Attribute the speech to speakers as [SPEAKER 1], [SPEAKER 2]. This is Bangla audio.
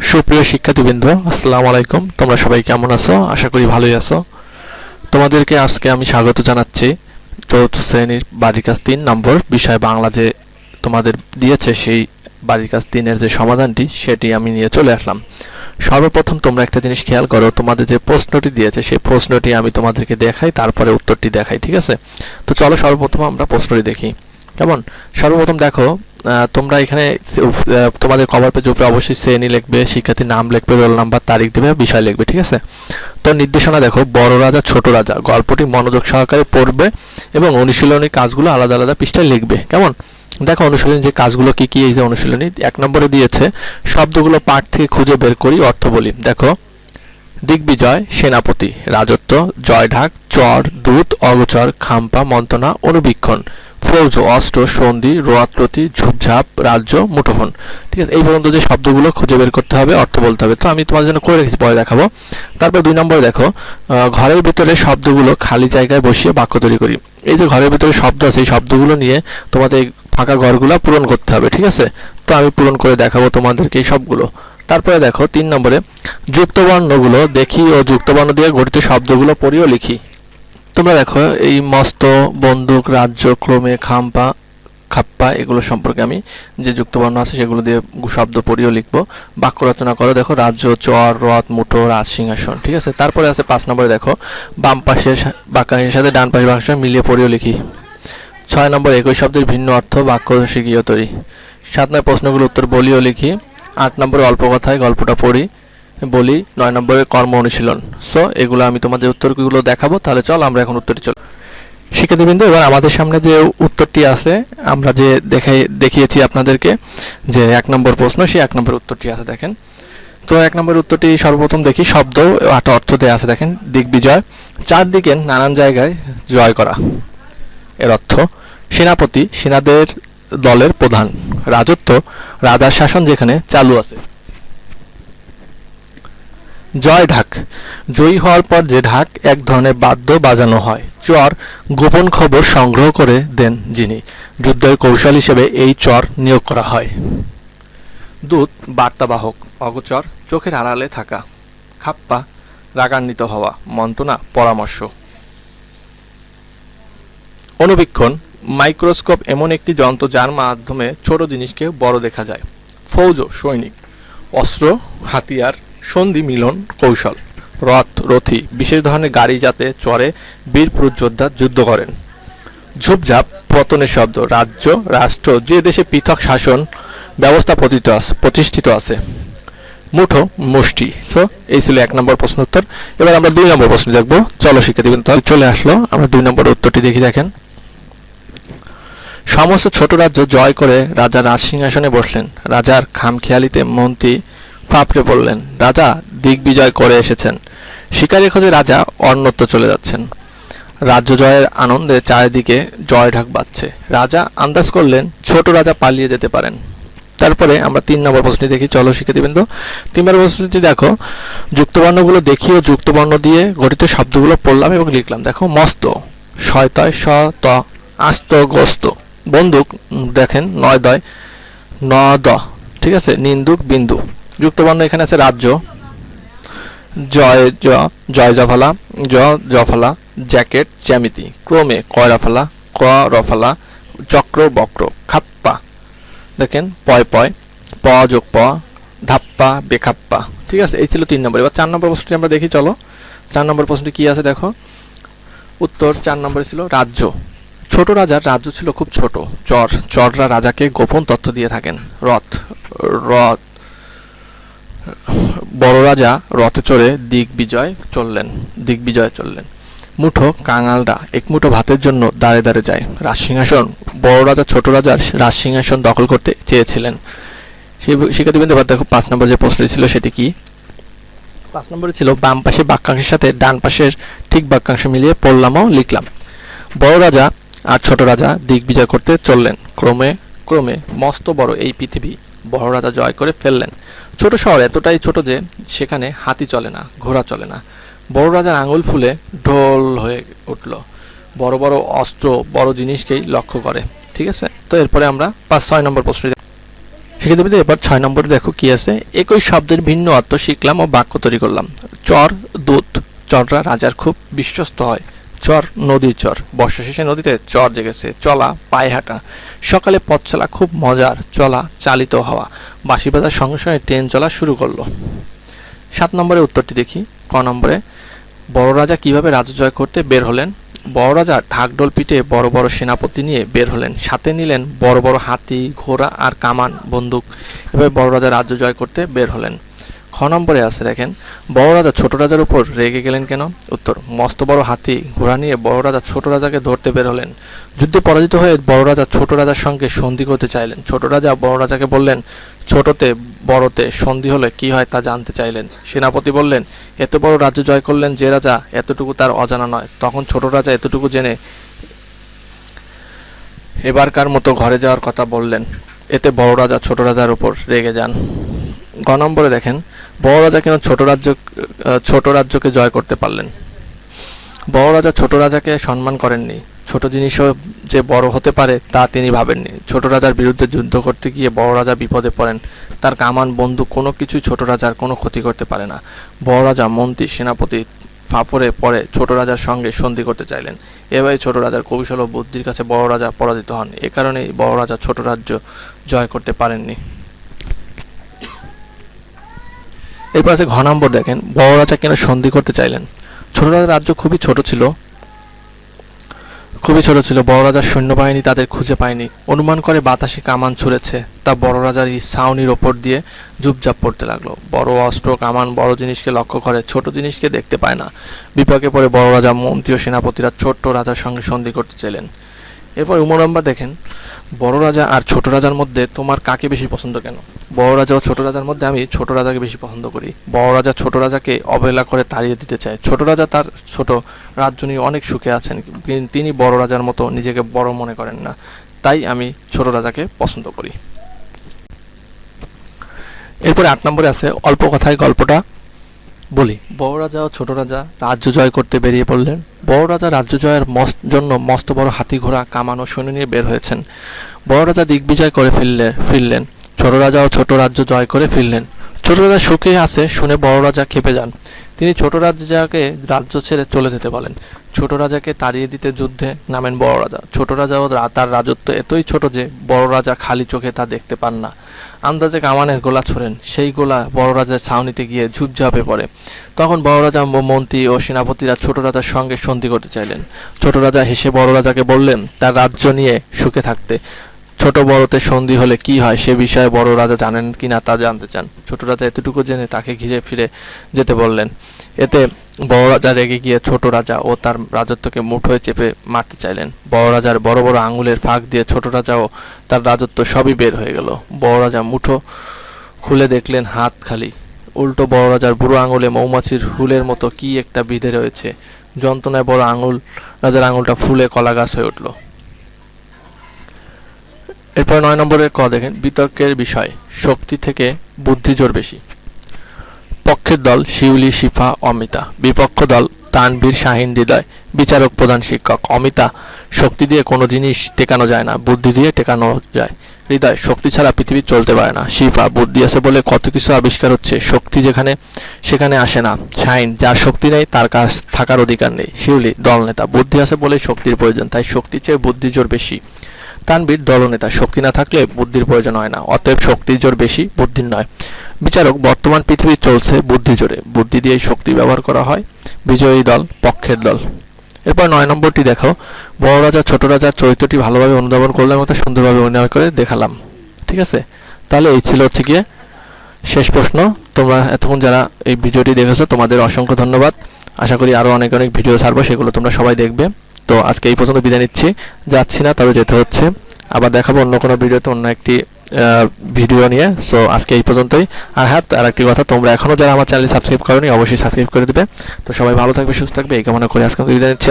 [SPEAKER 1] সুপ্রিয় শিক্ষার্থীবৃন্দ, আসসালামু আলাইকুম। তোমরা সবাই কেমন আছো? আশা করি ভালোই আছো। তোমাদেরকে আজকে আমি স্বাগত জানাচ্ছি। চতুর্থ শ্রেণির বাড়ির কাজ তিন নম্বর বিষয় বাংলা যে তোমাদের দিয়েছে, সেই বাড়ির কাজ তিনের যে সমাধানটি, সেটি আমি নিয়ে চলে আসলাম। সর্বপ্রথম তোমরা একটা জিনিস খেয়াল করো, তোমাদের যে প্রশ্নটি দিয়েছে, সেই প্রশ্নটি আমি তোমাদেরকে দেখাই, তারপরে উত্তরটি দেখাই, ঠিক আছে? তো চলো সর্বপ্রথম আমরা প্রশ্নটি দেখি। কেমন? সর্বপ্রথম দেখো তোমরা এখানে তোমাদের কভার পেজ উপরে অবশ্যই শ্রেণি লিখবে, শিক্ষার্থীর নাম লিখবে রোল নাম্বার তারিখ দেবে, বিষয় লিখবে, ঠিক আছে? তো নির্দেশনা দেখো, বড় রাজা, ছোট রাজা, গল্পটি মনোযোগ সহকারে পড়বে এবং অনুশীলনী কাজগুলো আলাদা আলাদা পৃষ্ঠায় লিখবে, কেমন? দেখো অনুশীলনী যে কাজগুলো কি কি এই যে অনুশীলনী, এক নম্বরে দিয়েছে, শব্দগুলো পাঠ থেকে খুঁজে বের করি অর্থ বলি দেখো। দিগ্বিজয়, সেনাপতি, রাজত্ব, জয়ঢাক, চর, দূত, অগচর, খাম্পা, মন্ত্রণা, অনুবীক্ষণ, ফৌজ, অস্ত্র, সন্ধি রোয়াত্রতি ঝুপঝাপ, রাজ্য, মুঠোফোন। ঠিক আছে, এই পর্যন্ত যে শব্দগুলো খুঁজে বের করতে হবে, অর্থ বলতে হবে। তো আমি তোমাদের জন্য করে রেখেছি, পরে দেখাবো। তারপর দুই নম্বরে দেখো ঘরের ভিতরে শব্দগুলো খালি জায়গায় বসিয়ে বাক্য তৈরি করি। এই যে ঘরের ভিতরে শব্দ আছে, এই শব্দগুলো নিয়ে তোমাদের ফাঁকা ঘরগুলো পূরণ করতে হবে, ঠিক আছে? তো আমি পূরণ করে দেখাবো তোমাদেরকে এই সবগুলো। তারপরে দেখো তিন নম্বরে, যুক্তবর্ণগুলো দেখি ও যুক্তবর্ণ দিয়ে গঠিত শব্দগুলো পড়িও লিখি। তোমরা দেখো এই মস্ত, বন্দুক, রাজ্য, ক্রমে খাম্পা, খাপ্পা, এগুলো সম্পর্কে আমি যে যুক্তবর্ণ আছে সেগুলো দিয়ে শব্দ পড়িও লিখব। বাক্য রচনা করো, দেখো রাজ্য, চর রথ মুঠো, রাজ, সিংহাসন, ঠিক আছে? তারপরে আছে পাঁচ নম্বরে দেখো, বাম পাশের বাক্যাংশের সাথে ডান পাশের বাক্যাংশ মিলিয়ে পড়িও লিখি। ছয় নম্বর, একই শব্দের ভিন্ন অর্থ বাক্য শিখিও তৈরি। সাত নম্বর প্রশ্নগুলো উত্তর বলিও লিখি। আট নম্বরে অল্প কথায় গল্পটা পড়ি, বলি, নয় নম্বরে কর্ম অনুশীলন। সো এগুলো আমি তোমাদের উত্তরগুলো দেখাবো, তাহলে চল আমরা এখন উত্তরটি চল। শিক্ষার্থীবৃন্দ, এবার আমাদের সামনে যে উত্তরটি আছে, আমরা যে দেখাই, দেখিয়েছি আপনাদেরকে, যে এক নম্বর প্রশ্ন, সেই এক নম্বর উত্তরটি আছে, দেখেন। তো এক নম্বর উত্তরটি সর্বপ্রথম দেখি, শব্দ একটা অর্থ দেওয়া আছে, দেখেন, দিগ্বিজয়। চারদিকে নানান জায়গায় জয় করা, এর অর্থ, সেনাপতি, সেনাদের দলের প্রধান। রাজত্ব, রাজার শাসন যেখানে চালু আছে। জয় ঢাক। জয়ী হওয়ার পর যে ঢাক এক ধরনের বাদ্য বাজানো হয়, চর গোপন খবর সংগ্রহ করে দেন যিনি। যুদ্ধের কৌশল হিসেবে এই চর নিয়োগ করা হয়। দূত, বার্তাবাহক, অগচর, চোখের আড়ালে থাকা, খাপ্পা, রাগান্বিত হওয়া, মন্ত্রণা, পরামর্শ। অনুবীক্ষণ মাইক্রোস্কোপ এমন একটি যন্ত্র যার মাধ্যমে ছোট জিনিসকে বড় দেখা যায়। ফৌজ সৈনিক, অস্ত্র, হাতিয়ার, সন্ধি মিলন কৌশল, রথ, রথি, বিশেষ ধরনের গাড়ি যাতে চড়ে, বীর পুরুষ যোদ্ধা যুদ্ধ করেন। ঝুপঝাপ, পতনের শব্দ, রাজ্য, রাষ্ট্র, যে দেশে পৃথক শাসন ব্যবস্থা প্রতিষ্ঠিত আছে প্রতিষ্ঠিত আছে। মুঠো মুষ্টি। সো এই ছিল এক নম্বর প্রশ্ন উত্তর এবার আমরা দুই নম্বর প্রশ্ন দেখব। চলো শিক্ষার্থী তাহলে চলে আসলো। আমরা দুই নম্বর উত্তরটি দেখি, দেখেন। সমস্ত ছোট রাজ্য জয় করে রাজা রাজসিংহাসনে বসলেন। রাজার খামখেয়ালিতে মন্ত্রী ফাপড়ে পড়লেন। রাজা দিগ্বিজয় করে এসেছেন। শিকারের খোঁজে রাজা অন্যত্র চলে যাচ্ছেন। রাজ্য জয়ের আনন্দে চারিদিকে জয় ঢাক বাজছে। রাজা আন্দাজ করলেন ছোট রাজা পালিয়ে যেতে পারেন। তারপরে আমরা তিন নম্বর প্রশ্নটি দেখি। চলো শিক্ষার্থীবৃন্দ তিন নম্বর প্রশ্নটি দেখো। যুক্তবর্ণগুলো দেখি ও যুক্তবর্ণ দিয়ে গঠিত শব্দগুলো পড়লাম এবং লিখলাম। দেখো, মস্ত, শয়তয় স ত, আস্ত, গোস্ত। বন্দুক দেখেন, নয় দয় ন দ ঠিক আছে, নিন্দুক, বিন্দু। যুক্তবর্ণ এখানে আছে রাজ্য। জয়, জ, জয় জফালা, জ, জফালা, জ্যাকেট, জ্যামিতি। ক্রমে কয়রাফালা ক রফালা চক্র, বক্র, খাপ্পা। দেখেন, পয় পয়, প যোগ প, ধাপ্পা, বেখাপ্পা। ঠিক আছে, এই ছিল তিন নম্বর। এবার চার নম্বর প্রশ্নটি আমরা দেখি, চলো। চার নম্বর প্রশ্নটি কি আছে, দেখো? উত্তর চার নম্বরে ছিল রাজ্য। ছোট রাজার রাজ্য ছিল খুব ছোট। চর, চররা রাজাকে গোপন তথ্য দিয়ে থাকেন। রথ রথ, বড় রাজা রথে চড়ে দিগ্বিজয় চললেন দিগ্বিজয় চললেন। মুঠো কাঙালরা এক মুঠো ভাতের জন্য দাঁড়ে দাঁড়ে যায়। রাজসিংহাসন বড় রাজা, ছোট রাজার রাজসিংহাসন দখল করতে চেয়েছিলেন। শিক্ষার্থীবৃন্দ এবার দেখো পাঁচ নম্বর যে প্রশ্নটি ছিল সেটি কি? পাঁচ নম্বরে ছিল, বাম পাশে বাক্যাংশের সাথে ডান পাশের ঠিক বাক্যাংশ মিলিয়ে পড়লামও লিখলাম। বড় রাজা আর ছোট রাজা দিগ্বিজয় করতে চললেন। ক্রমে ক্রমে মস্ত বড় এই পৃথিবী বড় রাজা জয় করে ফেললেন। ছোট শহর এতটাই ছোট যে সেখানে হাতি চলে না, ঘোড়া চলে না। বড় রাজার আঙুল ফুলে ঢোল হয়ে উঠল। বড় বড় অস্ত্র, বড় জিনিসকেই লক্ষ্য করে, ঠিক আছে? তো এরপরে আমরা পাঁচ, ছয় নম্বর প্রশ্ন শিক্ষার্থীবৃন্দ এবার ছয় নম্বরে দেখো কি আছে। একই শব্দের ভিন্ন অর্থ শিখলাম ও বাক্য তৈরি করলাম। চর, দূত, চররা রাজার খুব বিশ্বস্ত হয়। চর নদীর চর। বর্ষা শেষে নদীতে চর জেগেছে, চলা, পায়ে হাঁটা। সকালে পথ চলা খুব মজার, চলা, চালিত হওয়া। বাঁশি বাজার সঙ্গে সঙ্গে ট্রেন চলা শুরু করল। সাত নম্বরের উত্তরটি দেখি, ক নম্বরে, বড় রাজা কীভাবে রাজ্য জয় করতে বের হলেন? বড় রাজা ঢাকঢোল পিটে বড় বড় সেনাপতি নিয়ে বের হলেন। সাথে নিলেন বড় বড় হাতি, ঘোড়া আর কামান, বন্দুক। এভাবে বড় রাজা রাজ্য জয় করতে বের হলেন। খ নম্বরে আছে দেখেন, বড় রাজা ছোট রাজার উপর রেগে গেলেন কেন? উত্তর, মস্ত বড় হাতি ঘোড়া নিয়ে বড় রাজা ছোট রাজাকে ধরতে বের হলেন। যুদ্ধে পরাজিত হয়ে বড় রাজা ছোট রাজার সঙ্গে সন্ধি করতে চাইলেন। ছোট রাজা বড় রাজাকে বললেন, ছোটতে, বড়তে সন্ধি হলে কি হয় তা জানতে চাইলেন। সেনাপতি বললেন, এত বড় রাজ্য জয় করলেন যে রাজা, এতটুকু তার অজানা নয়। তখন ছোট রাজা এতটুকু জেনে এবারকার মতো ঘরে যাওয়ার কথা বললেন, এতে বড় রাজা ছোট রাজার উপর রেগে যান। গ নম্বরে দেখেন বড় রাজা কেন ছোট রাজ্য ছোট রাজ্যকে জয় করতে পারলেন? বড় রাজা ছোট রাজাকে সম্মান করেননি। ছোট জিনিসও যে বড় হতে পারে তা তিনি ভাবেননি। ছোট রাজার বিরুদ্ধে যুদ্ধ করতে গিয়ে বড় রাজা বিপদে পড়েন। তার কামান বন্ধু কোনো কিছুই ছোট রাজার কোনো ক্ষতি করতে পারে না। বড় রাজা মন্ত্রী, সেনাপতি ফাফরে পরে ছোট রাজার সঙ্গে সন্ধি করতে চাইলেন। এভাবে ছোট রাজার কৌশল ও বুদ্ধির কাছে বড় রাজা পরাজিত হন। এ কারণেই বড় রাজা ছোট রাজ্য জয় করতে পারেননি। এরপর আছে ঘ নম্বর দেখেন, বড় রাজা কেন সন্ধি করতে চাইলেন? ছোট রাজার রাজ্য খুবই ছোট ছিল। খুবই ছোট ছিল। বড় রাজার সৈন্যবাহিনী তাদের খুঁজে পায়নি। অনুমান করে বাতাসে কামান ছুঁড়েছে। তা বড় রাজার এই ছাউনির ওপর দিয়ে ঝুপঝাপ পড়তে লাগল। বড় অস্ত্র, কামান, বড় জিনিসকে লক্ষ্য করে ছোট জিনিসকে দেখতে পায় না। বিপাকে পড়ে বড় রাজা, মন্ত্রী ও সেনাপতিরা ছোট্ট রাজার সঙ্গে সন্ধি করতে চাইলেন। এরপর উমর নম্বর দেখেন, বড় রাজা আর ছোট রাজার মধ্যে তোমার কাকে বেশি পছন্দ কেন? বড় রাজা ও ছোট রাজার মধ্যে আমি ছোট রাজাকে বেশি পছন্দ করি। বড় রাজা ছোট রাজাকে অবহেলা করে তাড়িয়ে দিতে চায়। ছোট রাজা তার ছোট রাজ্য নিয়ে অনেক সুখে আছেন তিনি বড় রাজার মতো নিজেকে বড় মনে করেন না। তাই আমি ছোট রাজাকে পছন্দ করি। এরপরে আট নম্বরে আছে অল্প কথায় গল্পটা। বলি, বড় রাজা ও ছোট রাজা রাজ্য জয় করতে বেরিয়ে পড়লেন। বড় রাজা রাজ্য জয়ের মস্ত, জন্য মস্ত বড় হাতি ঘোড়া কামানো সৈন্য নিয়ে বের হয়েছেন। বড় রাজা দিগ্বিজয় করে ফিরলে, ফিরলেন। ছোট রাজা ও ছোট রাজ্য জয় করে ফিরলেন। ছোট রাজা সুখে আছে, শুনে বড় রাজা খেপে যান। তিনি ছোট রাজাকে রাজ্য ছেড়ে চলে যেতে বলেন। ছোট রাজাকে তাড়িয়ে দিতে যুদ্ধে নামেন বড় রাজা। ছোট রাজা ও তার রাজত্ব এতই ছোট যে বড় রাজা খালি চোখে তা দেখতে পান না। আন্দাজে কামানের গোলা ছোড়েন। সেই গোলা বড় রাজার ছাউনিতে গিয়ে ঝুপঝাপে পড়ে। তখন বড় রাজা মন্ত্রী ও সেনাপতিরা ছোট রাজার সঙ্গে সন্ধি করতে চাইলেন। ছোট রাজা হেসে বড় রাজাকে বললেন, তার রাজ্য নিয়ে সুখে থাকতে। ছোট বড়তে সন্ধি হলে কি হয় সে বিষয়ে বড় রাজা জানেন কি না তা জানতে চান। ছোট রাজা এতটুকু জেনে তাকে ঘিরে ফিরে যেতে বললেন। এতে বড় রাজা রেগে গিয়ে ছোট রাজা ও তার রাজত্বকে মুঠোয় চেপে মারতে চাইলেন। বড় রাজার বড় বড় আঙুলের ফাঁক দিয়ে ছোট রাজাও তার রাজত্ব সবই বের হয়ে গেল। বড় রাজা মুঠো খুলে দেখলেন হাত খালি। উল্টো বড় রাজার বুড়ো আঙুলে মৌমাছির হুলের মতো কি একটা বিধে রয়েছে। যন্ত্রণায় বড় আঙুল, রাজার আঙুলটা ফুলে কলা গাছ হয়ে উঠল। এরপর নয় নম্বরের ক দেখেন, বিতর্কের বিষয়, শক্তি থেকে বুদ্ধি জোর বেশি। পক্ষের দল, শিউলি, শিফা, অমিতা। বিপক্ষ দল তানবীর শাহিন, হৃদয়, বিচারক, প্রধান শিক্ষক। অমিতা, শক্তি দিয়ে কোনো জিনিস টেকানো যায় না, বুদ্ধি দিয়ে টেকানো যায়। হৃদয়, শক্তি ছাড়া পৃথিবী চলতে পারে না। শিফা, বুদ্ধি আছে বলে কত কিছু আবিষ্কার হচ্ছে, শক্তি যেখানে, সেখানে আসে না। শাইন যার শক্তি নেই, তার কাছ থাকার অধিকার নেই। শিউলি দলনেতা বুদ্ধি আছে বলে শক্তির প্রয়োজন, তাই শক্তি চেয়ে বুদ্ধি জোর বেশি। তানবীর দলনেতা। শক্তি না থাকলে বুদ্ধির প্রয়োজন হয় না। অতএব শক্তির জোর বেশি, বুদ্ধির নয়। বিচারক, বর্তমান পৃথিবী চলছে বুদ্ধি জোরে। বুদ্ধি দিয়ে শক্তি ব্যবহার করা হয়। বিজয়ী দল, পক্ষের দল। এরপর নয় নম্বরটি দেখো। বড় রাজা, ছোট রাজার চরিত্রটি ভালোভাবে অনুধাবন করলাম মতো সুন্দরভাবে অভিনয় করে দেখালাম। ঠিক আছে? তাহলে এই ছিল হচ্ছে গিয়ে শেষ প্রশ্ন। তোমরা এতক্ষণ যারা এই ভিডিওটি দেখেছ, তোমাদের অসংখ্য ধন্যবাদ। আশা করি আরও অনেক অনেক ভিডিও ছাড়বো, সেগুলো তোমরা সবাই দেখবে। তো আজকে এই পর্যন্ত বিদায় নিচ্ছি। যাচ্ছি না, তবে যেতে হচ্ছে। আবার দেখাবো অন্য কোনো ভিডিওতে, অন্য একটি ভিডিও নিয়ে। সো আজকে এই পর্যন্তই। আর হ্যাঁ আর একটি কথা, তোমরা এখনও যারা আমার চ্যানেল সাবস্ক্রাইব করোনি, অবশ্যই সাবস্ক্রাইব করে দেবে। তো সবাই ভালো থাকবে, সুস্থ থাকবে। এই কামনা করে আজকে বিদায় নিচ্ছি।